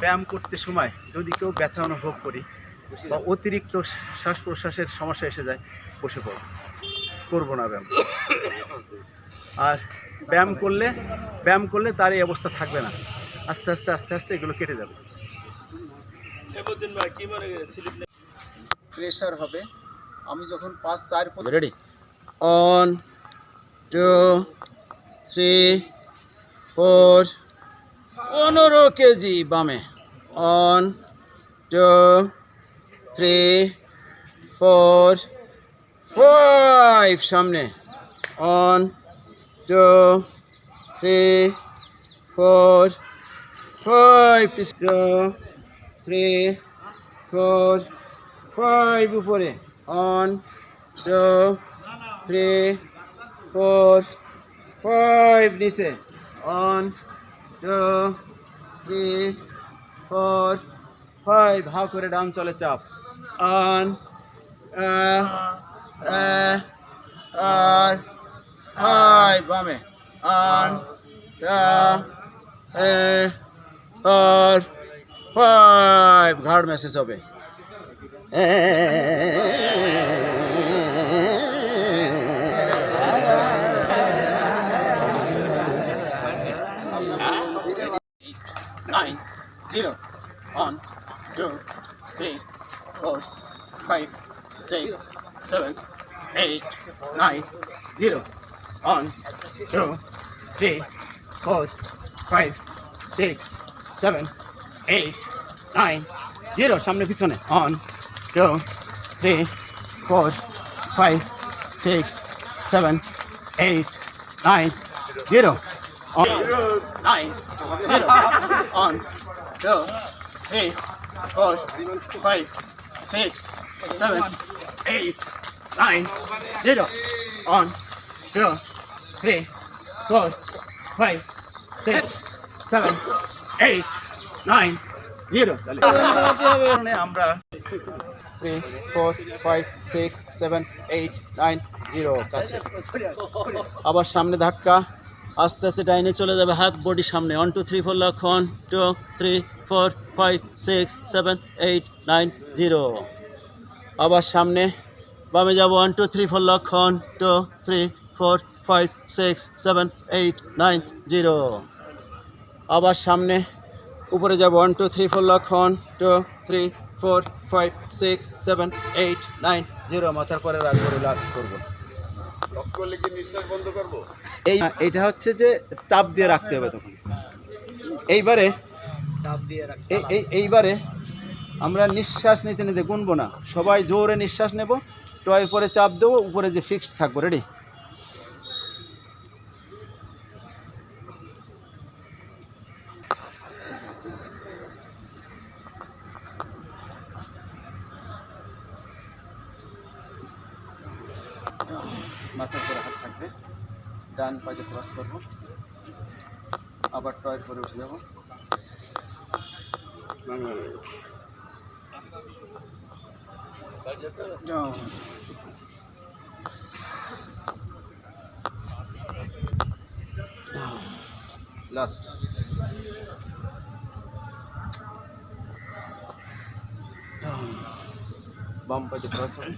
ব্যায়াম করতে সময় যদি কেউ ব্যথা অনুভব করি বা অতিরিক্ত শ্বাস প্রশ্বাসের সমস্যা এসে যায় বসে পড়ো করব না ব্যায়াম। আর ব্যায়াম করলে ব্যায়াম করলে তার এই অবস্থা থাকবে না। আস্তে আস্তে আস্তে আস্তে এগুলো কেটে যাবে। প্রেশার হবে। আমি যখন পাঁচ চার ready one two three four পনেরো কেজি বামে। One two three four five সামনে। One two three four five two three four five উপরে। One two three four five নিচে। One two three four five হাও করে ডাউন চলে চাপ। One আর five বামে। অন আর ফাইভ ঘাড় মেসেজ হবে। Nine, zero, one, two, three, four, five, six, seven, eight, nine, zero, one, two, three, four, five, six, seven, eight, nine, zero. সামনে পিছনে on, two, three, four, five, six, seven, eight, nine, zero. Nine, zero. On, two, three, four, five, six, seven, eight, nine, zero. On, two, three, four, five, six, seven, eight, nine, zero. আমরা three four five six seven eight nine zero আবার সামনে ধাক্কা আস্তে আস্তে ডাইনে চলে যাবে, হাত বডি সামনে। ওয়ান টু থ্রি ফোর লক্ষণ two three four five six seven eight nine zero আবার সামনে বামে যাব ওয়ান টু থ্রি ফোর লক্ষণ two three four five six seven eight nine zero আবার সামনে উপরে যাব ওয়ান টু থ্রি ফোর লক্ষণ two three four five six seven eight nine zero মাথার পরে রাখব রিল্যাক্স করব। এই এইটা হচ্ছে যে চাপ দিয়ে রাখতে হবে তখন। এইবারে এই- এই এইবারে আমরা নিঃশ্বাস নিতে নিতে গুনবো না। সবাই জোরে নিঃশ্বাস নেব টয় পরে চাপ দেবো উপরে যে ফিক্সড থাকব রেডি মাথার পরে হাত থাকবে। ডান পায়ে ক্রস করব। আবার টয়ের পরে উঠে যাব। লাস্ট বাম পায়ে ক্রস হবে